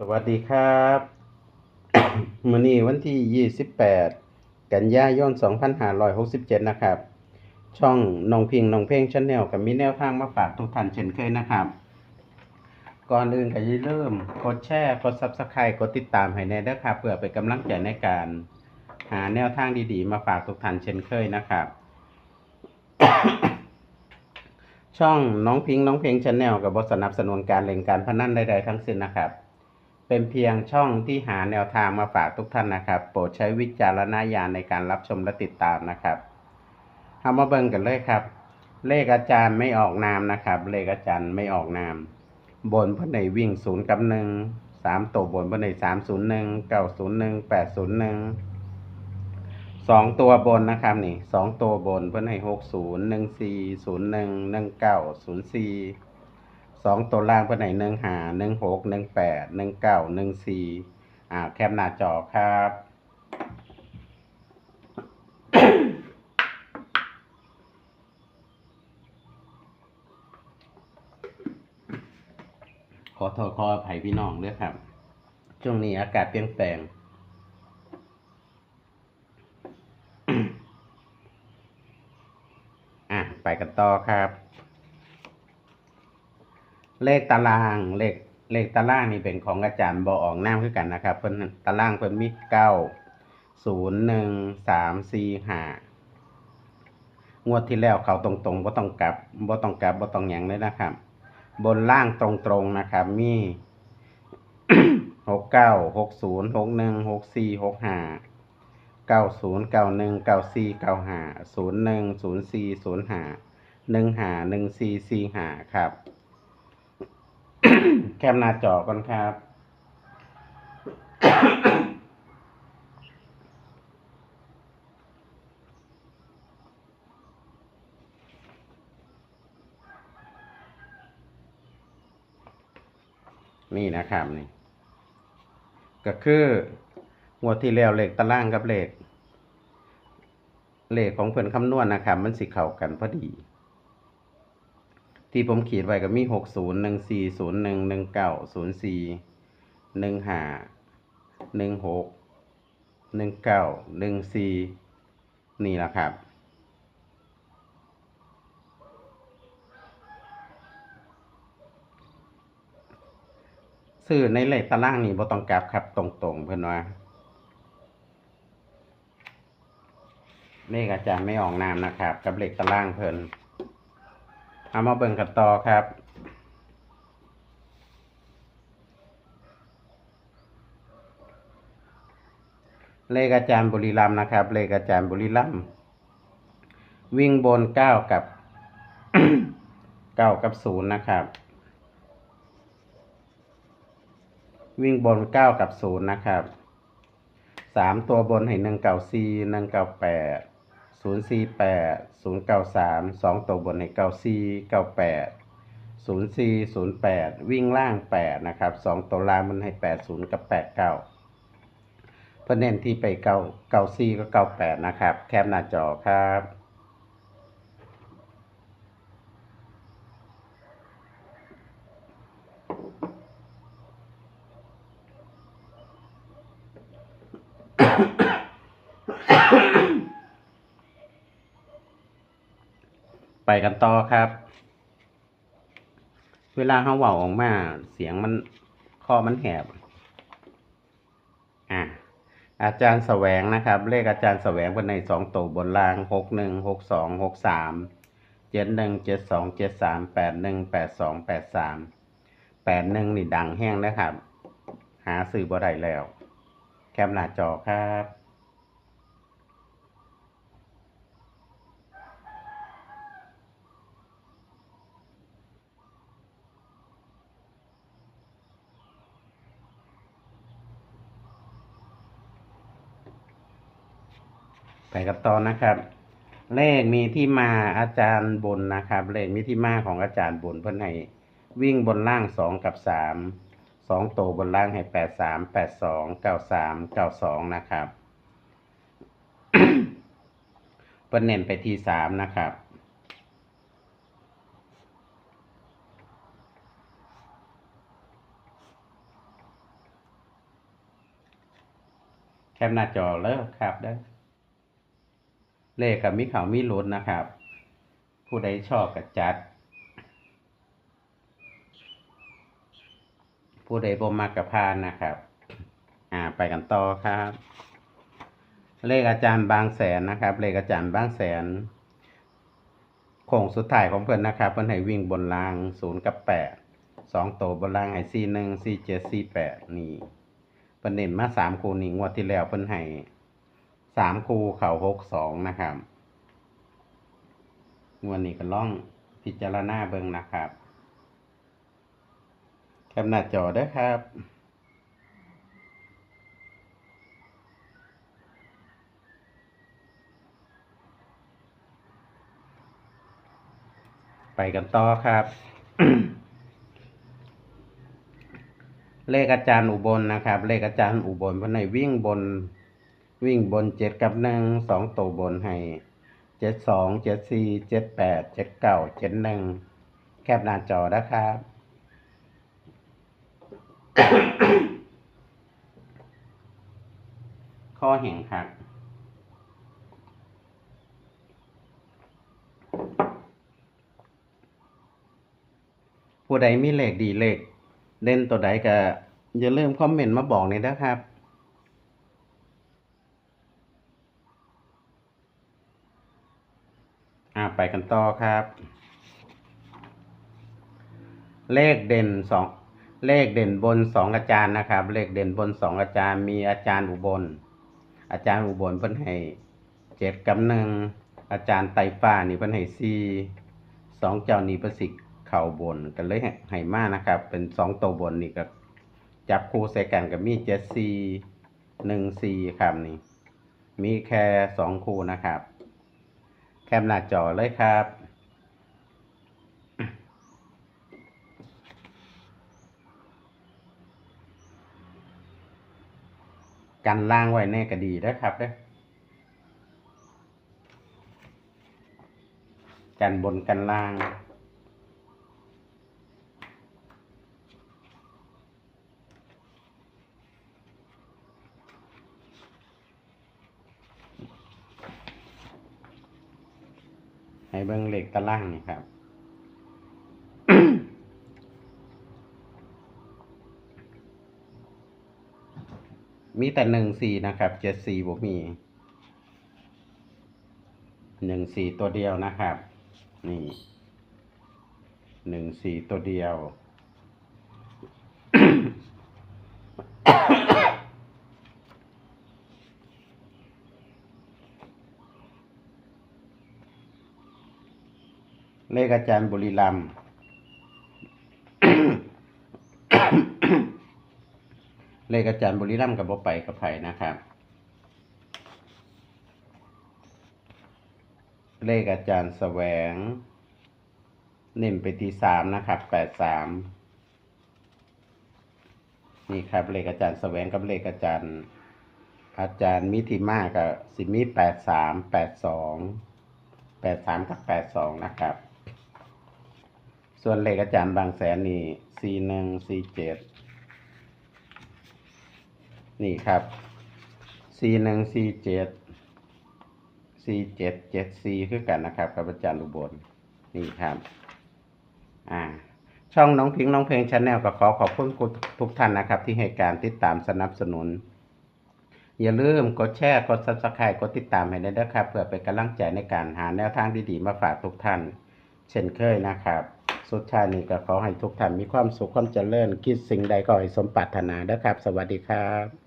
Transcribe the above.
สวัสดีครับมื้อนี้วันที่ 28 กันยายน 2567 นะครับ ช่องน้องพิงน้องเพลงชาแนลกับมีแนวทางมาฝากทุกท่านเช่นเคยนะครับ ก่อนอื่นก็อย่าลืมกดแชร์กด Subscribe กดติดตามให้แน่เด้อครับเพื่อเป็นกำลังใจในการหาแนวทางดีๆ มาฝากทุกท่านเช่นเคยนะครับ ช่องน้องพิงน้องเพลงชาแนลกับบสนับสนุนการเล่นการพนันใดๆทั้งสิ้นนะครับ เป็นเพียงช่องที่หาแนวทางมาฝากทุกท่านนะครับ โปรดใช้วิจารณญาณในการรับชมและติดตามนะครับเอามาเบิ่งกันเลยครับ เลขอาจารย์ไม่ออกนามนะครับ เลขอาจารย์ไม่ออกนาม บนเพื่อนในวิ่งศูนย์กับหนึ่งสามตัวบนเพื่อนในสามศูนย์หนึ่งเก้าศูนย์หนึ่งแปดศูนย์หนึ่งสองตัวบนนะครับนี่สองตัวบนเพื่อนให้หกศูนย์หนึ่งสี่ศูนย์หนึ่งหนึ่งเก้าศูนย์สี่ สองตัวล่างเพื่อนไหนหนึ่งหาหนึ่งหกหนึ่งแปดหนึ่งเก้าหนึ่งสี่อ่าแคปหน้าจอครับ ขอโทษขออภัยพี่น้องด้วยครับ ช่วงนี้อากาศเปลี่ยนแปลงอะไปกันต่อครับ เลขตารางเลขเลขตารางนี่เป็นของอาจารย์บอออกน้ำคือกันนะครับเพิ่นตารางเพิ่นมีเก้าศูนย์หนึ่งสามสี่ห้างวดที่แล้วเขาตรงๆบ่ต้องกลับบ่ต้องกลับบ่ต้องหยังเลยนะครับ บนล่างตรงๆนะครับ มีหกเก้าหกศูนย์หกหนึ่งหกสี่หกห้าเก้าศูนย์เก้าหนึ่งเก้าสี่เก้าห้าศูนย์หนึ่งศูนย์สี่ศูนย์ห้าหนึ่งห้าหนึ่งสี่สี่ห้าครับ แคมหน้าจอก่อนครับนี่นะครับนี่ ก็คืองวดที่แล้วเลขตารางกับเลข เลขของเพิ่นคำนวณนะครับ มันสิเข้ากันพอดี ที่ผมขีดไว้ก็มีหกศูนย์หนึ่งสี่ศูนย์หนึ่งหนึ่งเก้าศูนย์สี่หนึ่งห้าหนึ่งหกหนึ่งเก้าหนึ่งสี่นี่แหละครับ ซื้อในเลขตารางนี่บ่ต้องกลับครับตรงๆเพิ่อนว่าเลขอาจารย์ไม่ออกนามนะครับ กับเลขตารางเพิ่อน เอามาเบิ่งกันต่อครับ เลขอาจารย์บุรีรัมนะครับ เลขอาจารย์บุรีรัมวิ่งบนเก้ากับเก้ากับศูนย์นะครับ วิ่งบนเก้ากับศูนย์นะครับสามตัวบนให้หนึ่งเก้าสี่หนึ่งเก้าแปด ศูนย์สี่แปดศูนย์เก้าสามสองตัวบนให้เก้าสี่เก้าแปดศูนย์สี่ศูนย์แปดวิ่งล่างแปดนะครับสองตัวล่างมันให้แปดศูนย์กับแปดเก้าเพื่อเน้นที่ไปเก้าเก้าสี่ก็เก้าแปดนะครับ แคปหน้าจอครับ ไปกันต่อครับ เวลาเขาเว่าออกมาเสียงมันคอมันแหบอะอาจารย์แสวงนะครับ เลขอาจารย์แสวงบนในสองตัวบนล่างหกหนึ่งหกสองหกสามเจ็ดหนึ่งเจ็ดสองเจ็ดสามแปดหนึ่งแปดสองแปดสามแปดหนึ่งนี่ดังแห้งนะครับ หาซื้อบ่ได้แล้ว แคปหน้าจอครับ ไปกันต่อนะครับ เลขมีที่มาอาจารย์บนนะครับ เลขมีที่มาของอาจารย์บนเพื่อนให้วิ่งบนล่างสองกับสามสองตัวบนล่างให้แปดสามแปดสองเก้าสามเก้าสองนะครับเพื่อนเน้นไปที่สามนะครับแคปหน้าจอเลยครับได้อ เลขกับมีเขามีลุ้นนะครับ ผู้ใดชอบกับจัด ผู้ใดบ่มักกับพานนะครับ อ่าไปกันต่อครับ เลขอาจารย์บางแสนนะครับ เลขอาจารย์บางแสนโค้งสุดท้ายของเพื่อนนะครับ เพื่อนให้วิ่งบนรางศูนย์กับแปดสองตัวบนรางให้สี่หนึ่งสี่เจ็ดสี่แปดนี่เพิ่นเน้นมาสามคูนี่งวดที่แล้วเพิ่นให้ สามคูเข่าหกสองนะครับงวดนี้ก็ล่องพิจารณาเบิ่งนะครับแคปหน้าจอด้อครับไปกันต่อครับ เลขอาจารย์อุบลนะครับ เลขอาจารย์อุบลเพิ่นให้วิ่งบน วิ่งบนเจ็ดกับหนึ่งสองตัวบนให้เจ็ดสองเจ็ดสี่เจ็ดแปดเจ็ดเก้าเจ็ดหนึ่งแคบหน้าจอนะครับ ข้อแห่งครับผู้ใดมีเลขดีเลขเล่นตัวใดก็อย่าลืมคอมเมนต์มาบอกหน่อยนะครับ อ่าไปกันต่อครับ เลขเด่นสองเลขเด่นบนสองอาจารย์นะครับ เลขเด่นบนสองอาจารย์ มีอาจารย์อุบล อาจารย์อุบลเพิ่นให้เจ็ดกับหนึ่งอาจารย์ไตฟ้านี่เพิ่นให้สี่สองเจ้านี้ประสิทธิ์เข่าบนกันเลยให้มานะครับ เป็นสองตัวบนนี่ก็จับคู่ใส่กันกับมีเจ็ดสี่หนึ่งสี่ครับนี่ มีแค่สองคู่นะครับ แคมหน้าจอเลยครับ กันล่างไว้แน่ก็ดีนะครับเด้อกันบนกันล่าง ให้เบิ้งเหล็กตะล่างนี่ครับ มีแต่หนึ่งสี่นะครับ เจ็ดสี่ผมมีหนึ่งสี่ตัวเดียวนะครับ นี่หนึ่งสี่ตัวเดียว เลขอาจารย์บุรีรัมย์เลขอาจารย์บุรีรัมย์กับบ่ไปกับไผนะครับ เลขอาจารย์แสวง เน้นไปที่สามนะครับแปดสามนี่ครับเลขอาจารย์แสวงกับเลขอาจารย์ อาจารย์มิถิมากับสิมีแปดสามแปดสองแปดสามกับแปดสองนะครับ ส่วนเลขอาจารย์บางแสนนี่สี่หนึ่งสี่เจ็ดนี่ครับสี่หนึ่งสี่เจ็ดสี่เจ็ดเจ็ดสี่คือกันนะครับกับอาจารย์อุบลนี่ครับ อ่า ช่องน้องพิงค์น้องเพลงชาแนลก็ขอขอบคุณทุกท่านนะครับ ที่ให้การติดตามสนับสนุน อย่าลืมกดแชร์กด subscribe กดติดตามให้ได้ด้วยครับเพื่อเป็นกำลังใจในการหาแนวทางดีๆ มาฝากทุกท่าน เช่นเคยนะครับ สุดท้ายนี้ก็ขอให้ทุกท่านมีความสุขความเจริญ คิดสิ่งใดก็ให้สมปรารถนาเด้อครับ สวัสดีครับ